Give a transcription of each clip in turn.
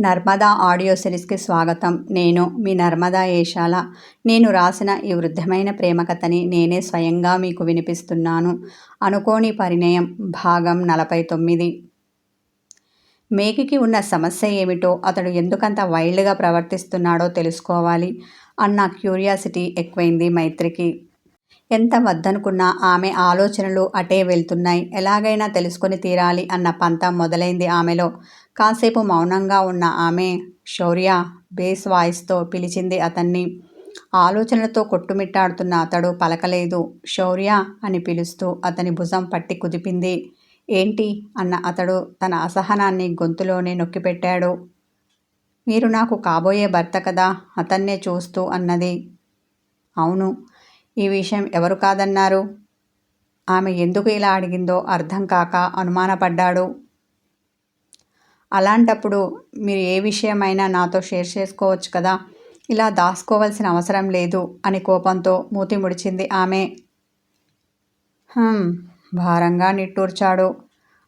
Narmada audio సిరీస్కి స్వాగతం. నేను మీ నర్మదా ఏషాల. నేను రాసిన ఈ వృద్ధమైన ప్రేమ కథని నేనే స్వయంగా మీకు వినిపిస్తున్నాను. అనుకోని పరిణయం. భాగం నలభై తొమ్మిది. మేకికి ఉన్న సమస్య ఏమిటో అతడు ఎందుకంత వైల్డ్గా ప్రవర్తిస్తున్నాడో తెలుసుకోవాలి అన్న క్యూరియాసిటీ ఎక్కువైంది మైత్రికి. ఎంత వద్దనుకున్నా ఆమె ఆలోచనలు అటే వెళ్తున్నాయి. ఎలాగైనా తెలుసుకొని తీరాలి అన్న పంతం మొదలైంది ఆమెలో. కాసేపు మౌనంగా ఉన్న ఆమె శౌర్య బేస్ వాయిస్తో పిలిచింది అతన్ని. ఆలోచనలతో కొట్టుమిట్టాడుతున్న అతడు పలకలేదు. శౌర్య అని పిలుస్తూ అతని భుజం పట్టి కుదిపింది. ఏంటి? అన్న అతడు తన అసహనాన్ని గొంతులోనే నొక్కిపెట్టాడు. మీరు నాకు కాబోయే భర్త కదా? అతన్నే చూస్తూ అన్నది. అవును. ఈ విషయం ఎవరు కాదన్నారు? ఆమె ఎందుకు ఇలా అడిగిందో అర్థం కాక అనుమానపడ్డాడు. అలాంటప్పుడు మీరు ఏ విషయమైనా నాతో షేర్ చేసుకోవచ్చు కదా? ఇలా దాసుకోవాల్సిన అవసరం లేదు అని కోపంతో మూతి ముడిచింది ఆమె. భారంగా నిట్టూర్చాడు.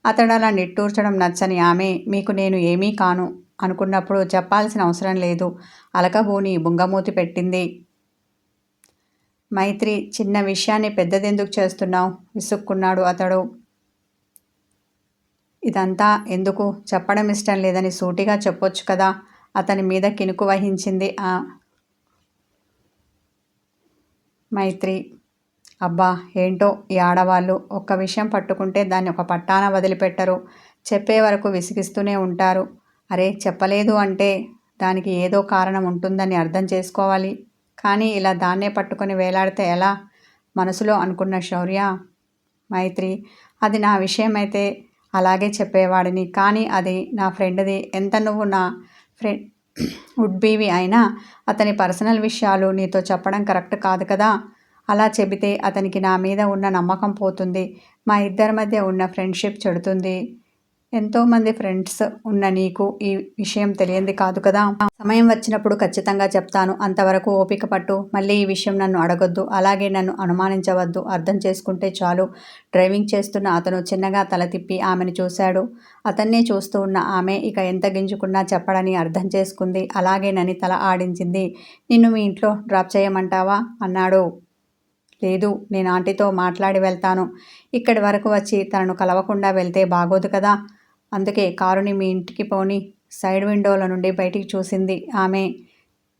అతడు అలా నిట్టూర్చడం నచ్చని ఆమె మీకు నేను ఏమీ కాను అనుకున్నప్పుడు చెప్పాల్సిన అవసరం లేదు. అలకబూని బుంగమూతి పెట్టింది. మైత్రి చిన్న విషయాన్ని పెద్దదెందుకు చేస్తున్నావు? విసుక్కున్నాడు అతడు. ఇదంతా ఎందుకు? చెప్పడం ఇష్టం లేదని సూటిగా చెప్పొచ్చు కదా? అతని మీద కినుకు వహించింది ఆ మైత్రి. అబ్బా ఏంటో ఈ ఆడవాళ్ళు. ఒక్క విషయం పట్టుకుంటే దాన్ని ఒక పట్టాన వదిలిపెట్టరు. చెప్పే వరకు విసిగిస్తూనే ఉంటారు. అరే చెప్పలేదు అంటే దానికి ఏదో కారణం ఉంటుందని అర్థం చేసుకోవాలి. కానీ ఇలా దాన్నే పట్టుకొని వేలాడితే ఎలా? మనసులో అనుకున్న శౌర్య మైత్రి అది నా విషయమైతే అలాగే చెప్పేవాడిని. కానీ అది నా ఫ్రెండ్ది. ఎంత నువ్వు నా ఫ్రెండ్ వుడ్ అయినా అతని పర్సనల్ విషయాలు నీతో చెప్పడం కరెక్ట్ కాదు కదా? అలా చెబితే అతనికి నా మీద ఉన్న నమ్మకం పోతుంది. మా ఇద్దరి మధ్య ఉన్న ఫ్రెండ్షిప్ చెడుతుంది. ఎంతోమంది ఫ్రెండ్స్ ఉన్న నీకు ఈ విషయం తెలియంది కాదు కదా? సమయం వచ్చినప్పుడు ఖచ్చితంగా చెప్తాను. అంతవరకు ఓపిక పట్టు. మళ్ళీ ఈ విషయం నన్ను అడగొద్దు. అలాగే నన్ను అనుమానించవద్దు. అర్థం చేసుకుంటే చాలు. డ్రైవింగ్ చేస్తున్న అతను చిన్నగా తల తిప్పి ఆమెను చూశాడు. అతన్నే చూస్తూ ఉన్న ఆమె ఇక ఎంత గింజుకున్నా చెప్పడని అర్థం చేసుకుంది. అలాగేనని తల ఆడించింది. నిన్ను మీ ఇంట్లో డ్రాప్ చేయమంటావా? అన్నాడు. లేదు నేను ఆంటీతో మాట్లాడి వెళ్తాను. ఇక్కడి వరకు వచ్చి తనను కలవకుండా వెళ్తే బాగోదు కదా? అందుకే కారుని మీ ఇంటికి పోని సైడ్ విండోల నుండి బయటికి చూసింది ఆమె.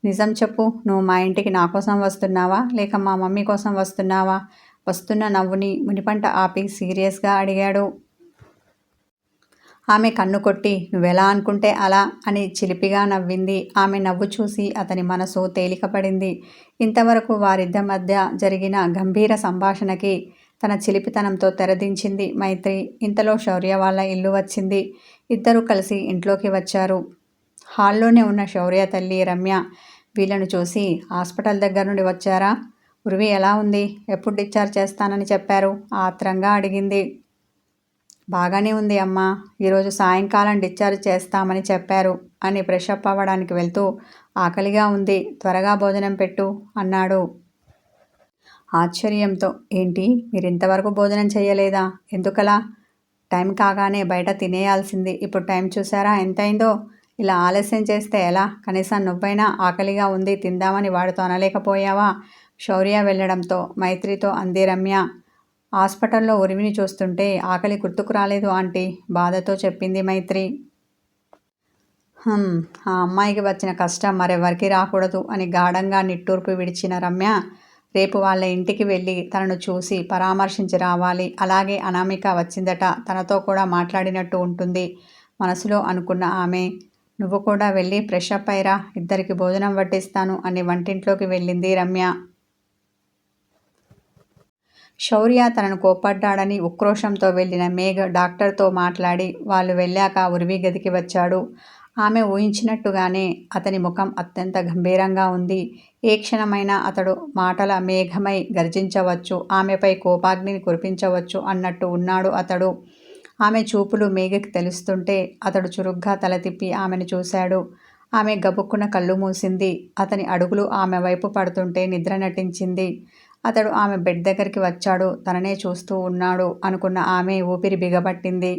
నిజం చెప్పు నువ్వు మా ఇంటికి నా కోసం వస్తున్నావా? లేక మా మమ్మీ కోసం వస్తున్నావా? వస్తున్న నవ్వుని మునిపంట ఆపి సీరియస్గా అడిగాడు. ఆమె కన్ను కొట్టి నువ్వెలా అనుకుంటే అలా అని చిలిపిగా నవ్వింది. ఆమె నవ్వు చూసి అతని మనసు తేలికపడింది. ఇంతవరకు వారిద్దరి మధ్య జరిగిన గంభీర సంభాషణకి తన చిలిపితనంతో తెరదించింది. మైత్రి ఇంతలో శౌర్య వాళ్ళ ఇల్లు వచ్చింది. ఇద్దరు కలిసి ఇంట్లోకి వచ్చారు. హాల్లోనే ఉన్న శౌర్య తల్లి రమ్య వీళ్ళను చూసి హాస్పిటల్ దగ్గర నుండి వచ్చారా? ఉరివి ఎలా ఉంది? ఎప్పుడు డిశ్చార్జ్ చేస్తానని చెప్పారు? ఆత్రంగా అడిగింది. బాగానే ఉంది అమ్మా. ఈరోజు సాయంకాలం డిశ్చార్జ్ చేస్తామని చెప్పారు అని ఫ్రెషప్ అవ్వడానికి వెళ్తూ ఆకలిగా ఉంది. త్వరగా భోజనం పెట్టు అన్నాడు. ఆశ్చర్యంతో ఏంటి? మీరు ఇంతవరకు భోజనం చేయలేదా ఎందుకలా? టైం కాగానే బయట తినేయాల్సింది. ఇప్పుడు టైం చూసారా ఎంతైందో? ఇలా ఆలస్యం చేస్తే ఎలా? కనీసం నువ్వైనా ఆకలిగా ఉంది తిందామని వాడితో అనలేకపోయావా? శౌర్య వెళ్ళడంతో మైత్రితో అంది రమ్య. హాస్పిటల్లో ఉరిమిని చూస్తుంటే ఆకలి గుర్తుకు రాలేదు ఆంటీ బాధతో చెప్పింది మైత్రి. ఆ అమ్మాయికి వచ్చిన కష్టం మరెవరికి రాకూడదు అని గాఢంగా నిట్టూర్పు విడిచిన రమ్య రేపు వాళ్ళ ఇంటికి వెళ్ళి తనను చూసి పరామర్శించి రావాలి. అలాగే అనామిక వచ్చిందట. తనతో కూడా మాట్లాడినట్టు ఉంటుంది. మనసులో అనుకున్న ఆమె నువ్వు కూడా వెళ్ళి ఫ్రెష్ అప్ అయిరా ఇద్దరికి భోజనం వడ్డిస్తాను అని వంటింట్లోకి వెళ్ళింది రమ్య. శౌర్య తనను కోపడ్డాడని ఉక్రోషంతో వెళ్ళిన మేఘ డాక్టర్తో మాట్లాడి వాళ్ళు వెళ్ళాక ఉరివి గదికి వచ్చాడు. ఆమె ఊహించినట్టుగానే అతని ముఖం అత్యంత గంభీరంగా ఉంది. ఏ క్షణమైనా అతడు మాటల మేఘమై గర్జించవచ్చు ఆమెపై కోపాగ్నిని కురిపించవచ్చు అన్నట్టు ఉన్నాడు అతడు. ఆమె చూపులు మేఘకి తెలుస్తుంటే అతడు చురుగ్గా తల తిప్పి ఆమెను చూశాడు. ఆమె గబుక్కున కళ్ళు మూసింది. అతని అడుగులు ఆమె వైపు పడుతుంటే నిద్ర నటించింది. అతడు ఆమె బెడ్ దగ్గరికి వచ్చాడు. తననే చూస్తూ ఉన్నాడు అనుకున్న ఆమె ఊపిరి బిగబట్టింది.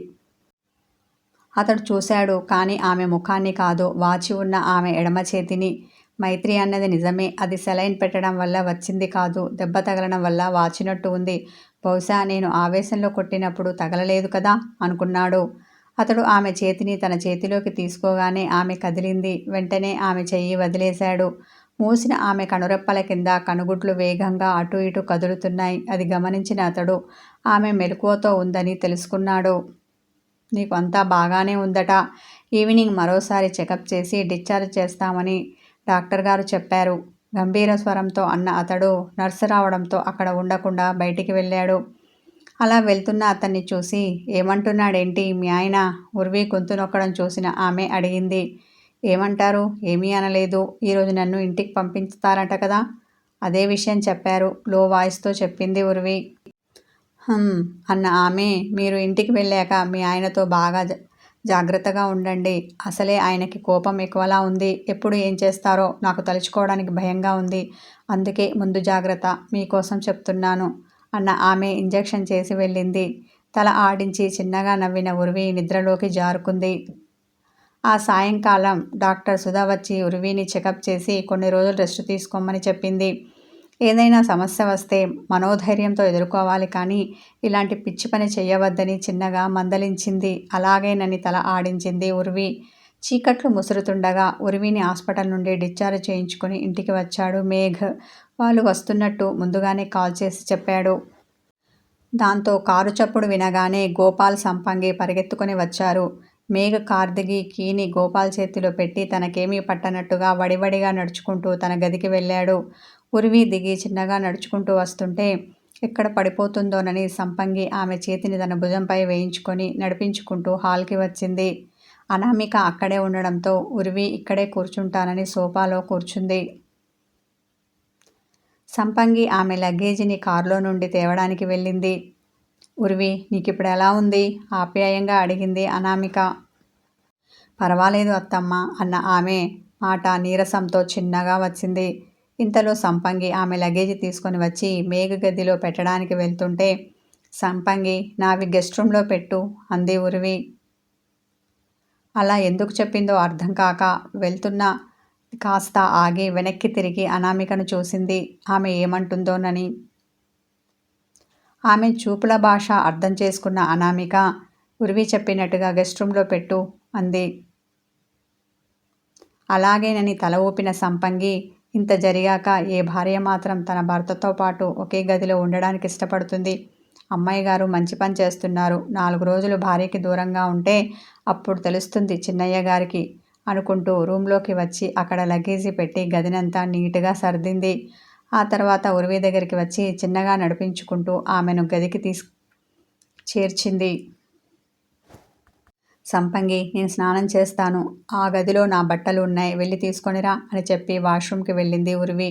అతడు చూశాడు కానీ ఆమె ముఖాన్ని కాదు వాచి ఉన్న ఆమె ఎడమ చేతిని. మైత్రి అన్నది నిజమే అది సెలైన్ పెట్టడం వల్ల వచ్చింది కాదు దెబ్బ తగలడం వల్ల వాచినట్టు ఉంది. బహుశా నేను ఆవేశంలో కొట్టినప్పుడు తగలలేదు కదా అనుకున్నాడు. అతడు ఆమె చేతిని తన చేతిలోకి తీసుకోగానే ఆమె కదిలింది వెంటనే ఆమె చెయ్యి వదిలేశాడు. మూసిన ఆమె కనురెప్పల కింద కనుగుడ్లు వేగంగా అటు ఇటు కదులుతున్నాయి అది గమనించిన అతడు ఆమె మెలకువతో ఉందని తెలుసుకున్నాడు. నీకు అంతా బాగానే ఉందట. ఈవినింగ్ మరోసారి చెకప్ చేసి డిశ్చార్జ్ చేస్తామని డాక్టర్ గారు చెప్పారు. గంభీర స్వరంతో అన్న అతడు నర్సు రావడంతో అక్కడ ఉండకుండా బయటికి వెళ్ళాడు. అలా వెళ్తున్న అతన్ని చూసి ఏమంటున్నాడేంటి మీ ఆయన? ఉర్వి గొంతు నొక్కడం చూసిన ఆమె అడిగింది. ఏమంటారు? ఏమీ అనలేదు. ఈరోజు నన్ను ఇంటికి పంపించుతారట కదా? అదే విషయం చెప్పారు. లో వాయిస్తో చెప్పింది ఉర్వి. అన్న ఆమె మీరు ఇంటికి వెళ్ళాక మీ ఆయనతో బాగా జాగ్రత్తగా ఉండండి. అసలే ఆయనకి కోపం ఎక్కువలా ఉంది. ఎప్పుడు ఏం చేస్తారో నాకు తలుచుకోవడానికి భయంగా ఉంది. అందుకే ముందు జాగ్రత్త మీకోసం చెప్తున్నాను అన్న ఆమె ఇంజెక్షన్ చేసి వెళ్ళింది. తల ఆడించి చిన్నగా నవ్విన ఉరివి నిద్రలోకి జారుకుంది. ఆ సాయంకాలం డాక్టర్ సుధా వచ్చి ఉరివిని చెకప్ చేసి కొన్ని రోజులు రెస్ట్ తీసుకోమని చెప్పింది. ఏదైనా సమస్య వస్తే మనోధైర్యంతో ఎదుర్కోవాలి కానీ ఇలాంటి పిచ్చి పని చేయవద్దని చిన్నగా మందలించింది. అలాగేనని తల ఆడించింది ఉర్వి. చీకట్లు ముసురుతుండగా ఉరివిని హాస్పిటల్ నుండి డిశ్చార్జ్ చేయించుకుని ఇంటికి వచ్చాడు మేఘ్. వాళ్ళు వస్తున్నట్టు ముందుగానే కాల్ చేసి చెప్పాడు. దాంతో కారు చప్పుడు వినగానే గోపాల్ సంపంగి పరిగెత్తుకొని వచ్చారు. మేఘ కార్ దిగి కీని గోపాల్ చేతిలో పెట్టి తనకేమీ పట్టనట్టుగా వడివడిగా నడుచుకుంటూ తన గదికి వెళ్ళాడు. ఉరివి దిగి చిన్నగా నడుచుకుంటూ వస్తుంటే ఎక్కడ పడిపోతుందోనని సంపంగి ఆమె చేతిని తన భుజంపై వేయించుకొని నడిపించుకుంటూ హాల్కి వచ్చింది. అనామిక అక్కడే ఉండడంతో ఉరివి ఇక్కడే కూర్చుంటానని సోఫాలో కూర్చుంది. సంపంగి ఆమె లగేజీని కారులో నుండి తేవడానికి వెళ్ళింది. ఉరివి నీకు ఇప్పుడు ఎలా ఉంది? ఆప్యాయంగా అడిగింది అనామిక. పర్వాలేదు అత్తమ్మ అన్న ఆమె మాట నీరసంతో చిన్నగా వచ్చింది. ఇంతలో సంపంగి ఆమె లగేజ్ తీసుకొని వచ్చి మేఘ గదిలో పెట్టడానికి వెళ్తుంటే సంపంగి నావి గెస్ట్ రూమ్లో పెట్టు అంది ఉరివి. అలా ఎందుకు చెప్పిందో అర్థం కాక వెళ్తున్న కాస్త ఆగి వెనక్కి తిరిగి అనామికను చూసింది. ఆమె ఏమంటుందోనని ఆమె చూపుల భాష అర్థం చేసుకున్న అనామిక ఉరివి చెప్పినట్టుగా గెస్ట్ రూమ్లో పెట్టు అంది. అలాగేనని తల ఊపిన సంపంగి ఇంత జరిగాక ఏ భార్య మాత్రం తన భర్తతో పాటు ఒకే గదిలో ఉండడానికి ఇష్టపడుతుంది? అమ్మాయి గారు మంచి పని చేస్తున్నారు. నాలుగు రోజులు భార్యకి దూరంగా ఉంటే అప్పుడు తెలుస్తుంది చిన్నయ్య గారికి అనుకుంటూ రూమ్లోకి వచ్చి అక్కడ లగేజీ పెట్టి గదినంతా నీట్గా సర్దింది. ఆ తర్వాత ఉరివి దగ్గరికి వచ్చి చిన్నగా నడిపించుకుంటూ ఆమెను గదికి తీసు చేర్చింది. సంపంగి నేను స్నానం చేస్తాను. ఆ గదిలో నా బట్టలు ఉన్నాయి. వెళ్ళి తీసుకొనిరా అని చెప్పి వాష్రూమ్కి వెళ్ళింది ఉరివి.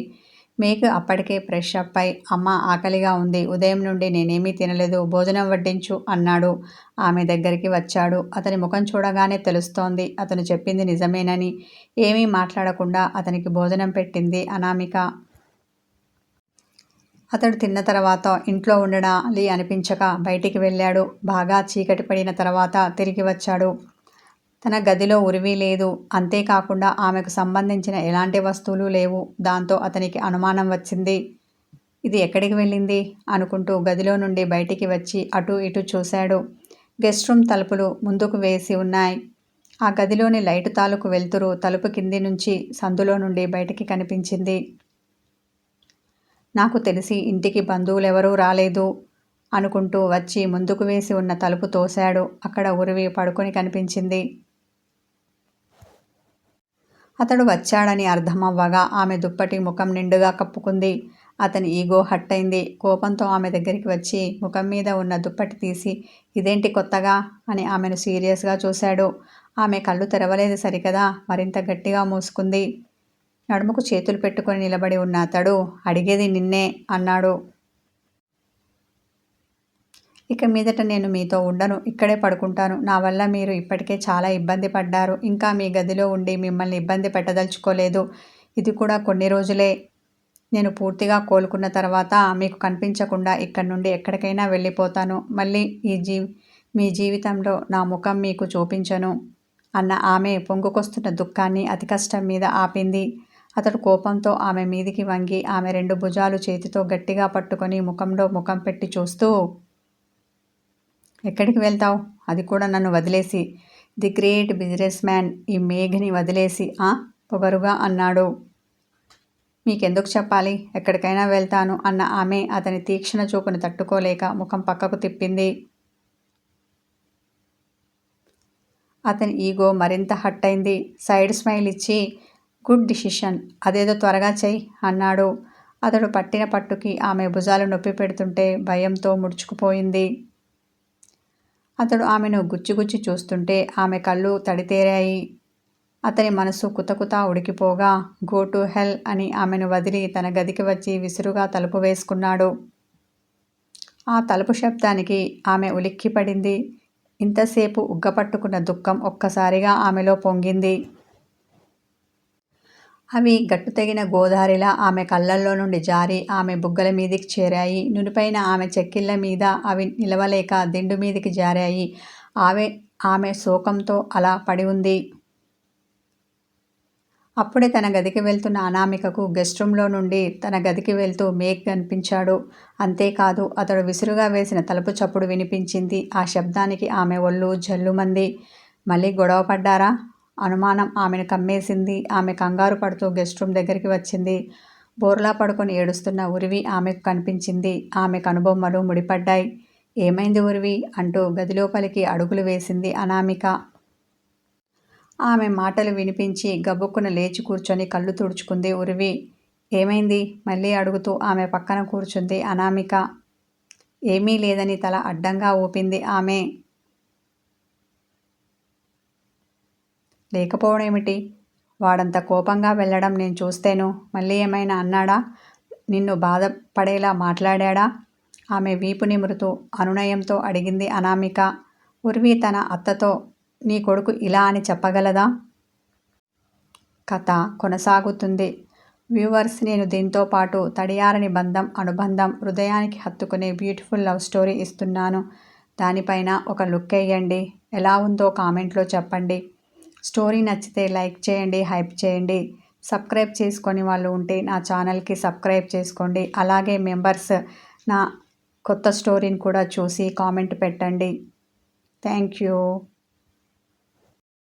మీకు అప్పటికే ఫ్రెష్ అప్ అయి అమ్మ ఆకలిగా ఉంది. ఉదయం నుండి నేనేమీ తినలేదు. భోజనం వడ్డించు అన్నాడు. ఆమె దగ్గరికి వచ్చాడు. అతని ముఖం చూడగానే తెలుస్తోంది. అతను చెప్పింది నిజమేనని. ఏమీ మాట్లాడకుండా అతనికి భోజనం పెట్టింది అనామిక. అతడు తిన్న తర్వాత ఇంట్లో ఉండడాలి అనిపించక బయటికి వెళ్ళాడు. బాగా చీకటి పడిన తర్వాత తిరిగి వచ్చాడు. తన గదిలో ఉరివి లేదు. అంతేకాకుండా ఆమెకు సంబంధించిన ఎలాంటి వస్తువులు లేవు. దాంతో అతనికి అనుమానం వచ్చింది. ఇది ఎక్కడికి వెళ్ళింది? అనుకుంటూ గదిలో నుండి బయటికి వచ్చి అటు ఇటు చూశాడు. గెస్ట్ రూమ్ తలుపులు ముందుకు వేసి ఉన్నాయి. ఆ గదిలోని లైటు తాలూకు వెళ్తురు తలుపు కింది నుంచి సందులో నుండి బయటికి కనిపించింది. నాకు తెలిసి ఇంటికి బంధువులెవరూ రాలేదు అనుకుంటూ వచ్చి ముందుకు వేసి ఉన్న తలుపు తోశాడు. అక్కడ ఉరివి పడుకొని కనిపించింది. అతడు వచ్చాడని అర్థమవ్వగా ఆమె దుప్పటి ముఖం నిండుగా కప్పుకుంది. అతని ఈగో హట్ అయింది కోపంతో ఆమె దగ్గరికి వచ్చి ముఖం మీద ఉన్న దుప్పటి తీసి ఇదేంటి కొత్తగా? అని ఆమెను సీరియస్గా చూశాడు. ఆమె కళ్ళు తెరవలేదు సరికదా? మరింత గట్టిగా మూసుకుంది. నడుముకు చేతులు పెట్టుకొని నిలబడి ఉన్న అతడు అడిగేది నిన్నే అన్నాడు. ఇక మీదట నేను మీతో ఉండను ఇక్కడే పడుకుంటాను. నా వల్ల మీరు ఇప్పటికే చాలా ఇబ్బంది పడ్డారు. ఇంకా మీ గదిలో ఉండి మిమ్మల్ని ఇబ్బంది పెట్టదలుచుకోలేదు. ఇది కూడా కొన్ని రోజులే. నేను పూర్తిగా కోలుకున్న తర్వాత మీకు కనిపించకుండా ఇక్కడి నుండి ఎక్కడికైనా వెళ్ళిపోతాను. మళ్ళీ ఈ జీ మీ జీవితంలో నా ముఖం మీకు చూపించను అన్న ఆమె పొంగుకొస్తున్న దుఃఖాన్ని అతి కష్టం మీద ఆపింది. అతడు కోపంతో ఆమె మీదికి వంగి ఆమె రెండు భుజాలు చేతితో గట్టిగా పట్టుకొని ముఖంలో ముఖం పెట్టి చూస్తూ ఎక్కడికి వెళ్తావు? అది కూడా నన్ను వదిలేసి. ది గ్రేట్ బిజినెస్ మ్యాన్ ఈ మేఘని వదిలేసి ఆ? పొగరుగా అన్నాడు. మీకెందుకు చెప్పాలి? ఎక్కడికైనా వెళ్తాను అన్న ఆమె అతని తీక్షణ చూపును తట్టుకోలేక ముఖం పక్కకు తిప్పింది. అతని ఈగో మరింత హట్ అయింది. సైడ్ స్మైల్ ఇచ్చి గుడ్ డిసిషన్ అదేదో త్వరగా చెయ్యి అన్నాడు. అతడు పట్టిన పట్టుకి ఆమె భుజాలు నొప్పి పెడుతుంటే భయంతో ముడుచుకుపోయింది. అతడు ఆమెను గుచ్చిగుచ్చి చూస్తుంటే ఆమె కళ్ళు తడితేరాయి. అతని మనసు కుతకుతా ఉడికిపోగా గో టు హెల్ అని ఆమెను వదిలి తన గదికి వచ్చి విసురుగా తలుపు వేసుకున్నాడు. ఆ తలుపు శబ్దానికి ఆమె ఉలిక్కిపడింది. ఇంతసేపు ఉగ్గపట్టుకున్న దుఃఖం ఒక్కసారిగా ఆమెలో పొంగింది. అవి గట్టు తెగిన గోదారిలా ఆమె కళ్ళల్లో నుండి జారి ఆమె బుగ్గల మీదికి చేరాయి. నునిపైన ఆమె చెక్కిళ్ళ మీద అవి నిలవలేక దిండు మీదికి జారాయి. ఆమె ఆమె శోకంతో అలా పడి ఉంది. అప్పుడే తన గదికి వెళ్తున్న అనామికకు గెస్ట్ రూమ్లో నుండి తన గదికి వెళ్తూ మేఘ్ కనిపించాడు. అంతేకాదు అతడు విసురుగా వేసిన తలుపు చప్పుడు వినిపించింది. ఆ శబ్దానికి ఆమె ఒళ్ళు జల్లుమంది. మళ్ళీ గొడవ పడ్డారా? అనుమానం ఆమెను కమ్మేసింది. ఆమె కంగారు పడుతూ గెస్ట్ రూమ్ దగ్గరికి వచ్చింది. బోర్లా పడుకొని ఏడుస్తున్న ఉరివి ఆమెకు కనిపించింది. ఆమె కనుబొమ్మలు ముడిపడ్డాయి. ఏమైంది ఉరివి? అంటూ గదిలోపలికి అడుగులు వేసింది అనామిక. ఆమె మాటలు వినిపించి గబుక్కున లేచి కూర్చొని కళ్ళు తుడుచుకుంది ఉరివి. ఏమైంది? మళ్ళీ అడుగుతూ ఆమె పక్కన కూర్చుంది అనామిక. ఏమీ లేదని తల అడ్డంగా ఊపింది ఆమె. లేకపోవడం ఏమిటి? వాడంత కోపంగా వెళ్ళడం నేను చూస్తేను మళ్ళీ ఏమైనా అన్నాడా? నిన్ను బాధపడేలా మాట్లాడా ఆమె వీపు నిమురుతూ అనునయంతో అడిగింది అనామిక. ఉర్వి తన అత్తతో నీ కొడుకు ఇలా అని చెప్పగలదా? కథ కొనసాగుతుంది. వ్యూవర్స్ నేను దీంతో పాటు తడియారని బంధం అనుబంధం హృదయానికి హత్తుకునే బ్యూటిఫుల్ లవ్ స్టోరీ ఇస్తున్నాను. దానిపైన ఒక లుక్ వేయండి ఎలా ఉందో కామెంట్లో చెప్పండి. స్టోరీ నచ్చితే లైక్ చేయండి హైప్ చేయండి సబ్స్క్రైబ్ చేసుకొని వాళ్ళు ఉంటే నా ఛానల్కి సబ్స్క్రైబ్ చేసుకోండి. అలాగే మెంబర్స్ నా కొత్త స్టోరీని కూడా చూసి కామెంట్ పెట్టండి. Thank you.